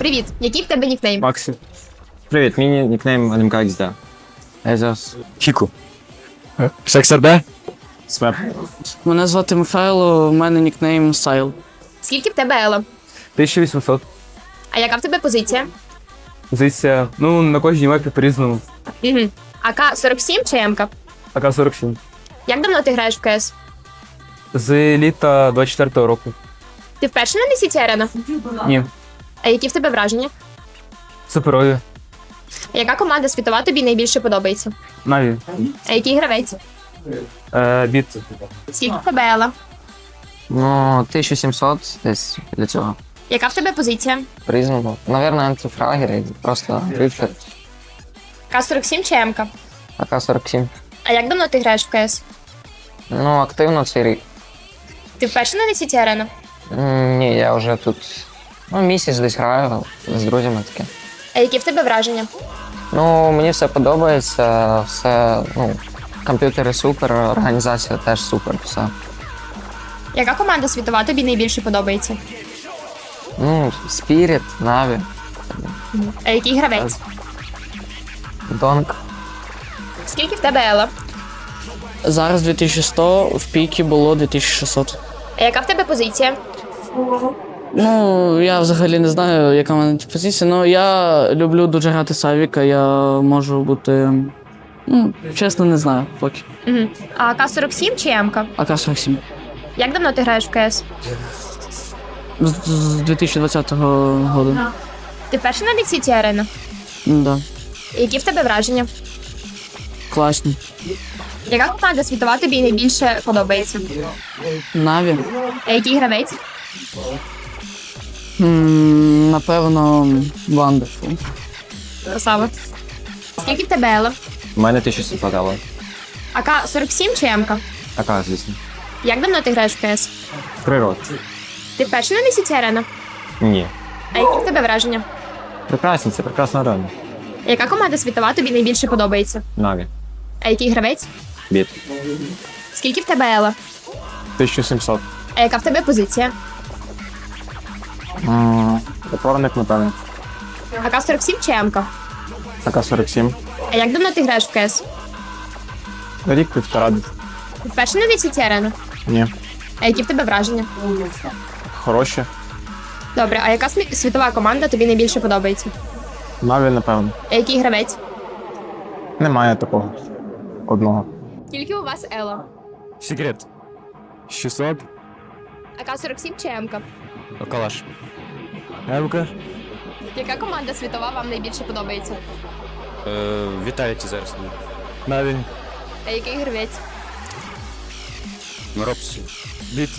Привіт, який в тебе нікнейм? Максі. Привіт, мій нікнейм НМК XD. Я зараз Хіку. Сексерде? Свеп. Мене звати Михайло, у мене нікнейм Сайл. Скільки в тебе Ело? 1800. А яка в тебе позиція? Позиція, ну, на кожній мапі по-різному. Угу. АК-47 чи МК? АК-47. Як давно ти граєш в КС? З літа 24-го року. Ти вперше на Несіті Арена? Ні. А які в тебе враження? Суперові. А яка команда світова тобі найбільше подобається? Наві. А який гравець? Е, біт. Скільки в тебе Ела? Ну, 1700 десь для цього. Яка в тебе позиція? По-різному. Наверное, антифрагери, просто рифи. К-47 чи МК? АК-47. А як давно ти граєш в КС? Ну, активно цей рік. Ти вперше на Арена? М, Ні, я вже тут ну, місяць десь граю з друзями таке. А які в тебе враження? Ну, мені все подобається, все, ну, комп'ютери супер, організація теж супер, все. Яка команда світова тобі найбільше подобається? Ну, Spirit, Na'Vi, А який гравець? Donk. Скільки в тебе Ела? Зараз 2100, в пікі було 2600. А яка в тебе позиція? Ну, я взагалі не знаю, яка в мене позиція, але я люблю дуже грати Савіка, я можу бути. Ну, чесно, не знаю поки. Угу. А К-47 чи МК? АК-47. Як давно ти граєш в КС? З, з 2020 року. Ти вперше на Несіті Арена? Ну, да. Які в тебе враження? Класні. Яка команда світова тобі найбільше подобається? Наві. А який гравець? Напевно, Wonderful. Красава. Скільки в тебе Ела? У мене 1700 але. АК-47 чи МК? АК, звісно. Як давно ти граєш в КС? Три роки. Ти вперше на Несіті Арена? Ні. А які в тебе враження? Прекрасні, це прекрасна рана. Яка команда світова тобі найбільше подобається? Наві. А який гравець? Біт. Скільки в тебе Ела? 1700. А яка в тебе позиція? Опорник, напевно. АК-47 чи МК? АК-47. А як давно ти граєш в КС? Рік півтора. Ти вперше на Несіті Арена? Ні. А які в тебе враження? Хороші. Добре, а яка смі- світова команда тобі найбільше подобається? Наві, напевно. А який гравець? Немає такого. Одного. Скільки у вас Ело? Секрет. 600. АК-47 чи МК? Калаш. Емка. Яка команда світова вам найбільше подобається? Е, Вітаю ті зараз. Наві. А який гравець? Робсі. Біт.